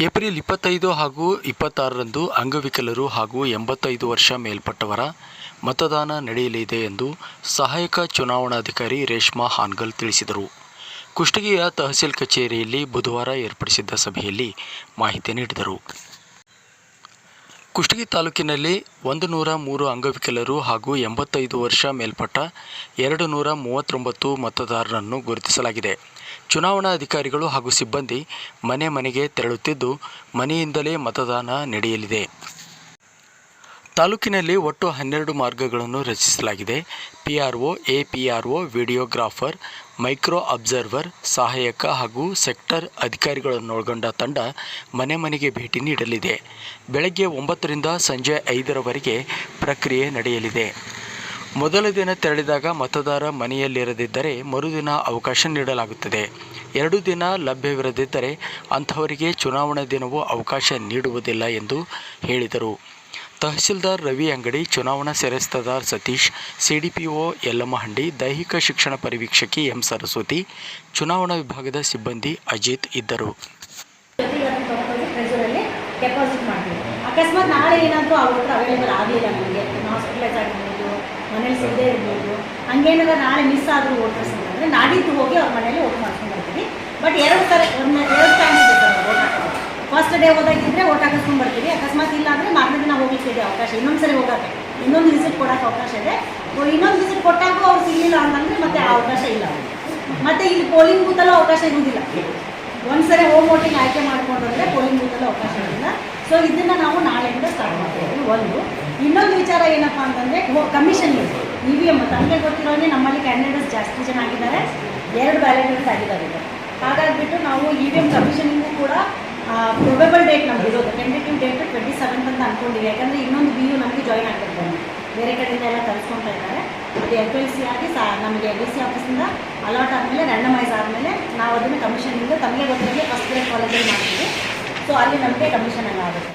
April ಇಪ್ಪತ್ತೈದು ಹಾಗೂ ಇಪ್ಪತ್ತಾರರಂದು ಅಂಗವಿಕಲರು ಹಾಗೂ ಎಂಬತ್ತೈದು ವರ್ಷ ಮೇಲ್ಪಟ್ಟವರ ಮತದಾನ ನಡೆಯಲಿದೆ ಎಂದು ಸಹಾಯಕ ಚುನಾವಣಾಧಿಕಾರಿ ರೇಷ್ಮಾ ಹಾನ್ಗಲ್ ತಿಳಿಸಿದರು. ಕುಷ್ಟಗಿಯ ತಹಸೀಲ್ ಕಚೇರಿಯಲ್ಲಿ ಬುಧವಾರ ಏರ್ಪಡಿಸಿದ್ದ ಸಭೆಯಲ್ಲಿ ಮಾಹಿತಿ ನೀಡಿದರು. ಕುಷ್ಟಗಿ ತಾಲೂಕಿನಲ್ಲಿ ಒಂದು ನೂರ ಮೂರು ಅಂಗವಿಕಲರು ಹಾಗೂ ಎಂಬತ್ತೈದು ವರ್ಷ ಮೇಲ್ಪಟ್ಟ ಎರಡು ನೂರ ಮೂವತ್ತೊಂಬತ್ತು ಮತದಾರರನ್ನು ಗುರುತಿಸಲಾಗಿದೆ. ಚುನಾವಣಾ ಅಧಿಕಾರಿಗಳು ಹಾಗೂ ಸಿಬ್ಬಂದಿ ಮನೆ ಮನೆಗೆ ತೆರಳುತ್ತಿದ್ದು, ಮನೆಯಿಂದಲೇ ಮತದಾನ ನಡೆಯಲಿದೆ. ತಾಲೂಕಿನಲ್ಲಿ ಒಟ್ಟು ಹನ್ನೆರಡು ಮಾರ್ಗಗಳನ್ನು ರಚಿಸಲಾಗಿದೆ. PRO, APRO, videographer, micro observer, ಸಹಾಯಕ ಹಾಗೂ ಸೆಕ್ಟರ್ ಅಧಿಕಾರಿಗಳನ್ನೊಳಗೊಂಡ ತಂಡ ಮನೆ ಮನೆಗೆ ಭೇಟಿ ನೀಡಲಿದೆ. ಬೆಳಗ್ಗೆ ಒಂಬತ್ತರಿಂದ ಸಂಜೆ ಐದರವರೆಗೆ ಪ್ರಕ್ರಿಯೆ ನಡೆಯಲಿದೆ. ಮೊದಲ ದಿನ ತೆರಳಿದಾಗ ಮತದಾರ ಮನೆಯಲ್ಲಿರದಿದ್ದರೆ ಮರುದಿನ ಅವಕಾಶ ನೀಡಲಾಗುತ್ತದೆ. ಎರಡು ದಿನ ಲಭ್ಯವಿರದಿದ್ದರೆ ಅಂಥವರಿಗೆ ಚುನಾವಣಾ ದಿನವೂ ಅವಕಾಶ ನೀಡುವುದಿಲ್ಲ ಎಂದು ಹೇಳಿದರು. ತಹಸೀಲ್ದಾರ್ ರವಿ ಅಂಗಡಿ, ಚುನಾವಣಾ ಸೆರೆಸ್ತದಾರ್ ಸತೀಶ್, ಸಿಡಿಪಿಒ ಯಲ್ಲಮ್ಮಹಂಡಿ ದೈಹಿಕ ಶಿಕ್ಷಣ ಪರಿವೀಕ್ಷಕಿ ಎಂ ಸರಸ್ವತಿ, ಚುನಾವಣಾ ವಿಭಾಗದ ಸಿಬ್ಬಂದಿ ಅಜಿತ್ ಇದ್ದರು. ಅಕಸ್ಮಾತ್ ನಾಳೆ ಏನಾದರೂ ಅವ್ರ ಹತ್ರ ಅವೈಲೇಬಲ್ ಆಗಲಿಲ್ಲ ನಮಗೆ ಹಾಸ್ಪಿಟಲೈಸ್ ಆಗಿರ್ಬೋದು ಮನೇಲಿ ಸಿಗದೆ ಇರ್ಬೋದು. ಹಂಗೇನಾದ್ರೆ ನಾಳೆ ಮಿಸ್ ಆದರೂ ವೋಟರ್ಸ್ ಅಂತಂದರೆ ನಾಡಿದ್ದು ಹೋಗಿ ಅವ್ರ ಮನೇಲಿ ವೋಟ್ ಮಾಡ್ಕೊಂಡು ಬರ್ತೀವಿ. ಬಟ್ ಎರಡು ಥರ ಒಂದು ಎರಡು ಟೈಮ್ ಹಾಕೋದು ಫಸ್ಟ್ ಡೇ ಹೋದಾಗಿದ್ದರೆ ವೋಟ್ ಹಾಕಿಸ್ಕೊಂಡು ಬರ್ತೀವಿ. ಅಕಸ್ಮಾತ್ ಇಲ್ಲ ಅಂದರೆ ಮಾರನೇ ದಿನ ಹೋಗ್ಲಿಕ್ಕೆ ಇದೆ ಅವಕಾಶ. ಇನ್ನೊಂದು ಸರಿ ಹೋಗೋಕ್ಕೆ ಇನ್ನೊಂದು ವಿಸಿಟ್ ಕೊಡೋಕ್ಕೆ ಅವಕಾಶ ಇದೆ. ಇನ್ನೊಂದು ವಿಸಿಟ್ ಕೊಟ್ಟಾಗೂ ಅವ್ರು ಸಿಗಲಿಲ್ಲ ಅಂತಂದರೆ ಮತ್ತೆ ಆ ಅವಕಾಶ ಇಲ್ಲ ಮತ್ತೆ ಇಲ್ಲಿ ಪೋಲಿಂಗ್ ಬೂತಲ್ಲೂ ಅವಕಾಶ ಇರುವುದಿಲ್ಲ. ಒಂದ್ಸರಿ ಹೋಮ್ ವೋಟಿಂಗ್ ಆಯ್ಕೆ ಮಾಡ್ಕೊಂಡ್ರೆ ಪೋಲಿಂಗ್ ಬೂತಲ್ಲೂ ಅವಕಾಶ ಇರಲಿಲ್ಲ ಸೊ ಇದನ್ನು ನಾವು ನಾಳೆಯಿಂದ ಸ್ಟಾರ್ಟ್ ಮಾಡ್ತೀವಿ ಒಂದು. ಇನ್ನೊಂದು ವಿಚಾರ ಏನಪ್ಪ ಅಂತಂದರೆ ಕಮಿಷನ್ ಇ ವಿ ಎಂ ತಮಗೆ ಗೊತ್ತಿರೋನೇ ನಮ್ಮಲ್ಲಿ ಕ್ಯಾಂಡಿಡೇಟ್ಸ್ ಜಾಸ್ತಿ ಜನ ಆಗಿದ್ದಾರೆ. ಎರಡು ಬ್ಯಾಲೆಟರ್ಸ್ ಆಗಿದ್ದಾರೆ ಹಾಗಾಗಿಬಿಟ್ಟು ನಾವು ಇ ವಿ ಎಂ ಕಮಿಷನಿಂಗೂ ಕೂಡ ಪ್ರೊಬೆಬಲ್ ಡೇಟ್ ನಮ್ಗೆ ಇರೋದು ಟೆಂಟೇಟಿವ್ ಡೇಟ್ ಟ್ವೆಂಟಿ ಸೆವೆಂತ್ ಅಂತ ಅನ್ಕೊಂಡಿವಿ. ಯಾಕಂದರೆ ಇನ್ನೊಂದು ಬಿ ಯು ನಮಗೆ ಜಾಯ್ನ್ ಆಗಬೇಕು ಬೇರೆ ಕಡೆಯಿಂದ ಎಲ್ಲ ಕಲಿಸ್ಕೊಳ್ತಾ ಇದ್ದಾರೆ. ಅದು ಎಫ್ ಎಲ್ ಸಿ ಆಗಿ ಸಾ, ನಮಗೆ ಡಿ ಸಿ ಆಫೀಸಿಂದ ಅಲಾಟ್ ಆದಮೇಲೆ ರ್ಯಾಂಡಮೈಸ್ ಆದಮೇಲೆ ನಾವು ಅದನ್ನು ಕಮಿಷನಿಂದ ತಮಗೆ ಗೊತ್ತಿರೋದೇ ಫಸ್ಟ್ ಗ್ರೇಡ್ ಕಾಲೇಜಲ್ಲಿ ಮಾಡ್ತೀವಿ. ಸೊ ಅಲ್ಲಿ ನಮಗೆ ಕಮಿಷನ್ ಎಲ್ಲ ಆಗುತ್ತೆ.